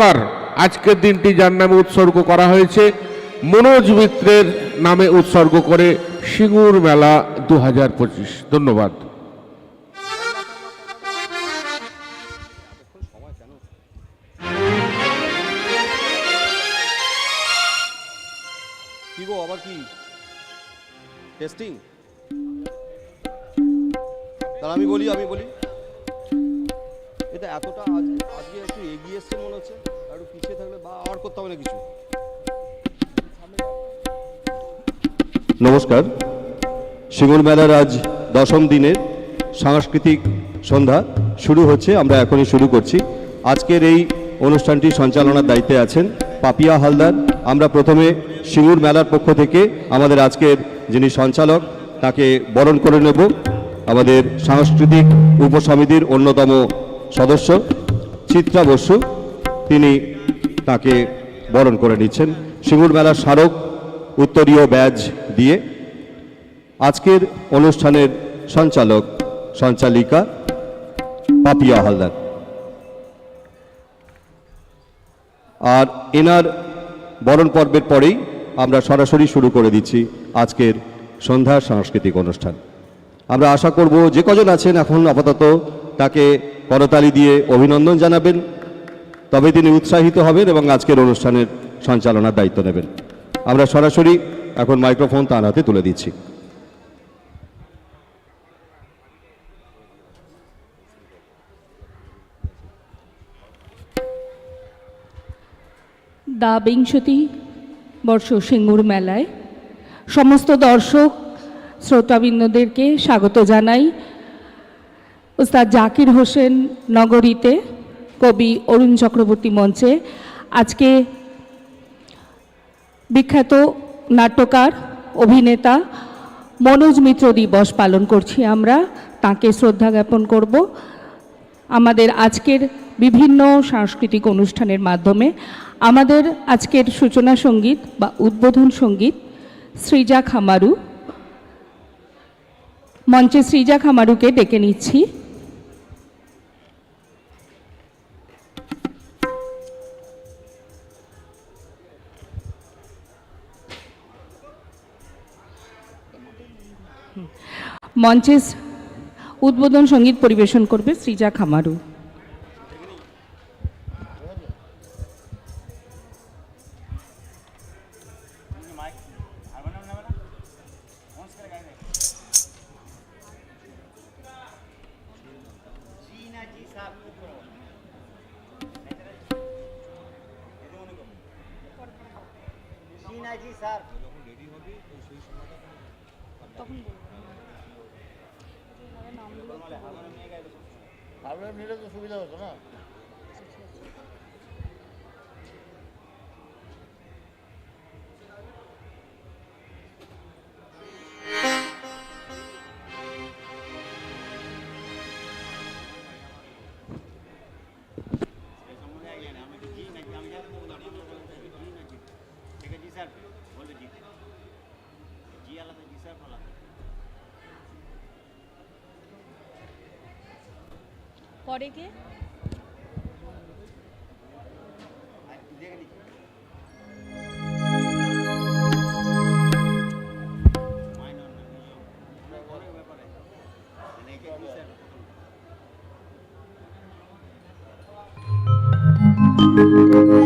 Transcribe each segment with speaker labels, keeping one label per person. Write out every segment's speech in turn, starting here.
Speaker 1: নাট্যকার আজকের দিনটি যার নামে উৎসর্গ করা হয়েছে, মনোজ মিত্রের নামে উৎসর্গ করে সিঙ্গুর মেলা দু হাজার
Speaker 2: পঁচিশ। ধন্যবাদ। আবার কি? টেস্টিং তাহলে আমি বলি আমি বলি। এটা এতটা আজ আজকে একটু এগিয়ে এসছে মনে হচ্ছে। করতে হবে না কিছু। নমস্কার। সিঙ্গুর মেলার আজ দশম দিনের সাংস্কৃতিক সন্ধ্যা শুরু হচ্ছে, আমরা এখনই শুরু করছি। আজকের এই অনুষ্ঠানটি সঞ্চালনার দায়িত্বে আছেন পাপিয়া হালদার। আমরা প্রথমে সিঙ্গুর মেলার পক্ষ থেকে আমাদের আজকের যিনি সঞ্চালক, তাকে বরণ করে নেব। আমাদের সাংস্কৃতিক উপসমিতির অন্যতম সদস্য, চিত্রা বসু। তিনি তাকে বরণ করে নিচ্ছেন। সিঙ্গুর মেলার স্মারক, উত্তরীয় ব্যাজ দিয়ে। আজকের অনুষ্ঠানের সঞ্চালক, সঞ্চালিকা পাপিয়া হালদার। আর এনার বরণ পর্বের পরেই আমরা সরাসরি শুরু করে দিচ্ছি আজকের সন্ধ্যার সাংস্কৃতিক অনুষ্ঠান। আমরা আশা করব যে কজন আছেন এখন আপাতত তাকে করতালি দিয়ে অভিনন্দন জানাবেন। তবে তিনি উৎসাহিত হবেন এবং আজকের অনুষ্ঠানের সঞ্চালনার দায়িত্ব নেবেন। আমরা সরাসরি এখন মাইক্রোফোন তার হাতে তুলে দিচ্ছি।
Speaker 3: দা বিংশতি বর্ষ সিঙ্গুর মেলায় সমস্ত দর্শক, শ্রোতাবৃন্দদেরকে স্বাগত জানাই। ওস্তাদ জাকির হোসেন নগরীতে কবি অরুণ চক্রবর্তী মঞ্চে আজকে বিখ্যাত নাট্যকার, অভিনেতা মনোজ মিত্র দিবস পালন করছি আমরা। তাকে শ্রদ্ধা জ্ঞাপন করব। আমাদের আজকের বিভিন্ন সাংস্কৃতিক অনুষ্ঠানের মাধ্যমে আমাদের আজকের সূচনা সংগীত বা উদ্বোধন সংগীত সৃজা খামারু। মঞ্চে সৃজা খামারুকে ডেকে নিচ্ছি। মঞ্চে উদ্বোধন সংগীত পরিবেশন করবে সৃজা খামারু।
Speaker 4: হারমোনিয়াম নিলে তো সুবিধা হতো না?
Speaker 3: পরে কে
Speaker 5: হ্যালো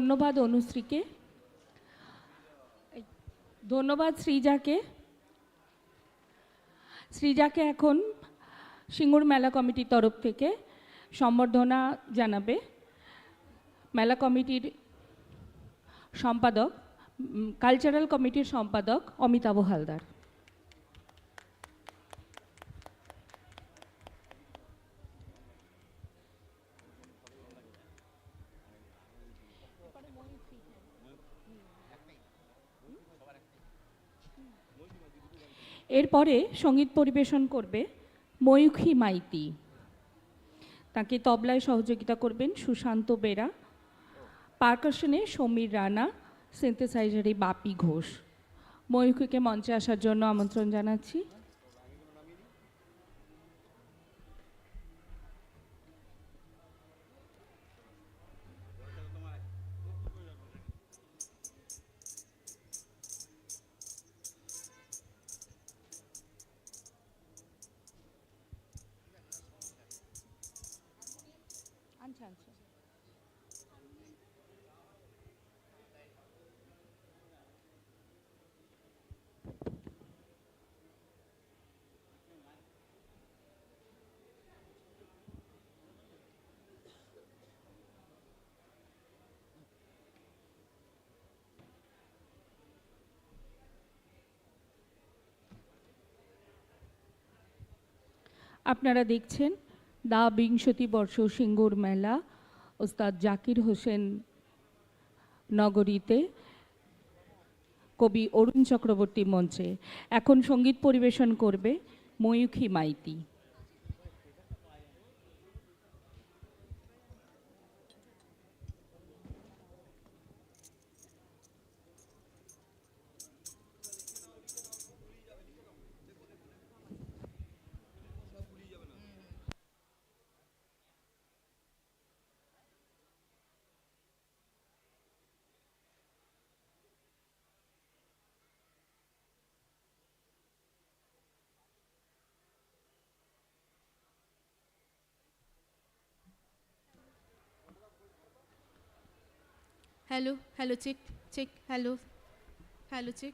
Speaker 3: ধন্যবাদ অনুশ্রীকে। ধন্যবাদ সৃজাকে সৃজাকে এখন সিঙ্গুর মেলা কমিটির তরফ থেকে সম্বর্ধনা জানাবে। মেলা কমিটির সম্পাদক কালচারাল কমিটির সম্পাদক অমিতাভ হালদার। এরপরে সংগীত পরিবেশন করবে ময়ূখী মাইতি। তাকে তবলায় সহযোগিতা করবেন সুশান্ত বেরা, পার্কাশনে সমীর রানা সিনথেসাইজারে বাপি ঘোষ। ময়ূখীকে মঞ্চে আসার জন্য আমন্ত্রণ জানাচ্ছি। আপনারা দেখছেন দা বিংশতি বর্ষ সিঙ্গুর মেলা ওস্তাদ জাকির হোসেন নগরীতে কবি অরুণ চক্রবর্তী মঞ্চে। এখন সংগীত পরিবেশন করবে Mayukhi Maiti.
Speaker 6: hello, hello, chick. Chick. hello, hello, chick.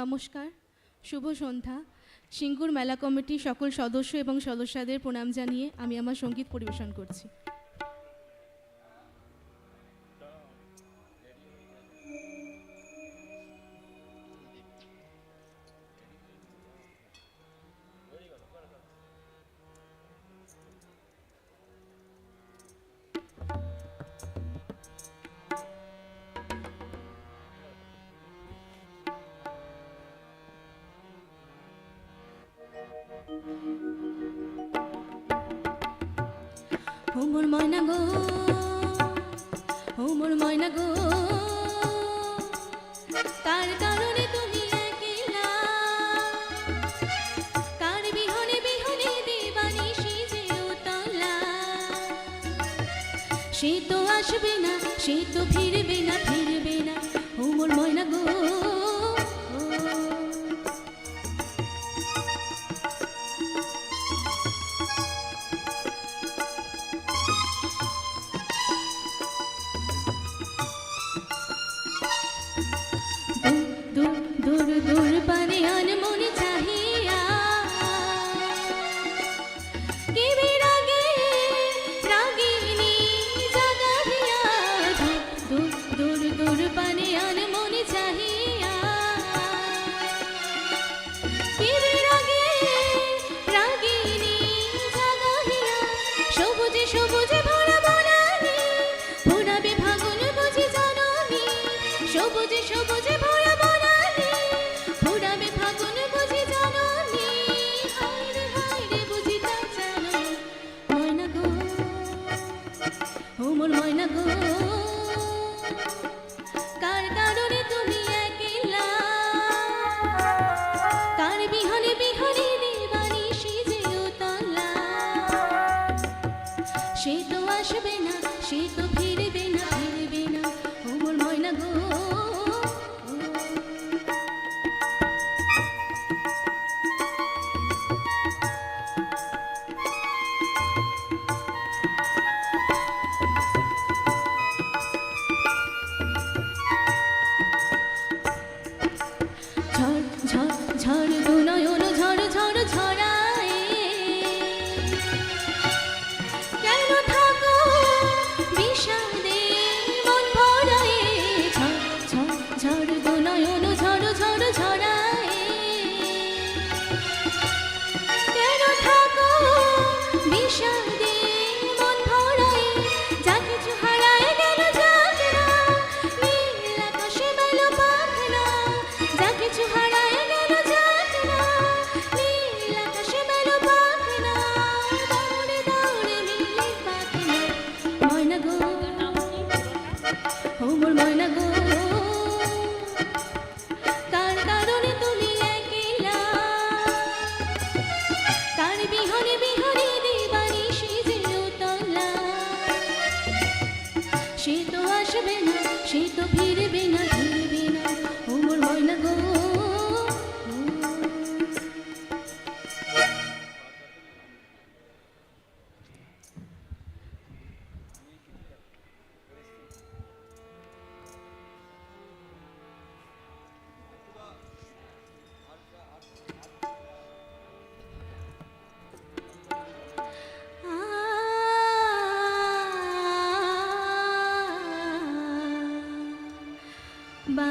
Speaker 6: নমস্কার, শুভ সন্ধ্যা। সিঙ্গুর মেলা কমিটির সকল সদস্য এবং সদস্যদের প্রণাম জানিয়ে আমি আমার সংগীত পরিবেশন করছি। মোর ময়না গো ও মোর ময়না গো। তার কারণে তুমি একলা। কার বিহনে বিহনে দেবানি সিজে উতলা সে তো আসবে না, সে তো ফিরবে না ফিরবে না। ও মোর ময়না গো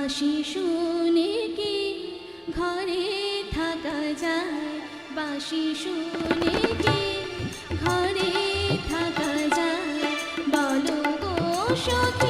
Speaker 6: হাসি শুনে কি ঘরে থাকা যায় বাসি শুনে কি ঘরে থাকা যায়, বলো গো সখী।